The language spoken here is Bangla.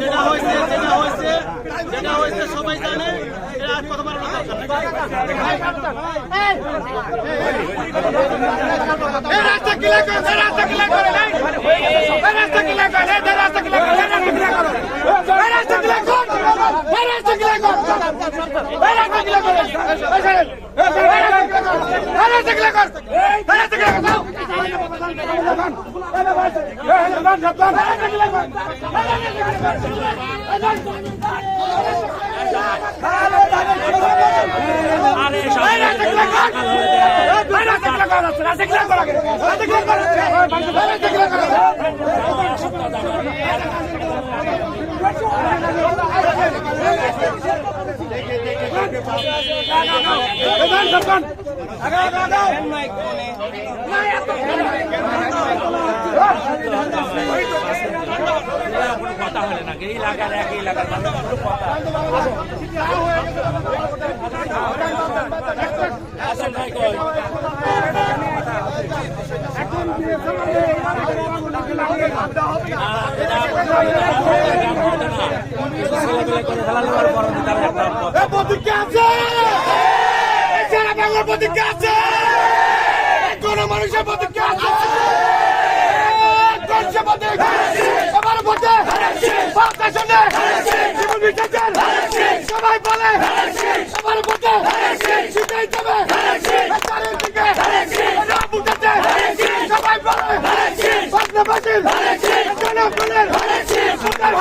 যেটা হয়েছে যেটা হয়েছে যেটা হয়েছে সবাই জানে আর কথা বলার রাস্তা ক্লিয়ার করো রাস্তা ক্লিয়ার করো রাস্তা ক্লিয়ার করো রাস্তা ক্লিয়ার করো রাস্তা ক্লিয়ার করো রাস্তা ক্লিয়ার করো রাস্তা ক্লিয়ার করো রাস্তা ক্লিয়ার করো রাস্তা ক্লিয়ার করো রাস্তা ক্লিয়ার করো রাস্তা ক্লিয়ার করো ক্লিয়ার করো রাস্তা ক্লিয়ার করো রাস্তা কথা হলে না এই এলাকার এক এলাকার মানুষ কোনো কথা আসল ভাই প্রতিজ্ঞা আছে পথে বার্তা শুনে জীবন বিকাশের সবাই বলে। সবার পথে সবাই বলে। বাংলাবাসীর জনগণের। ভোটার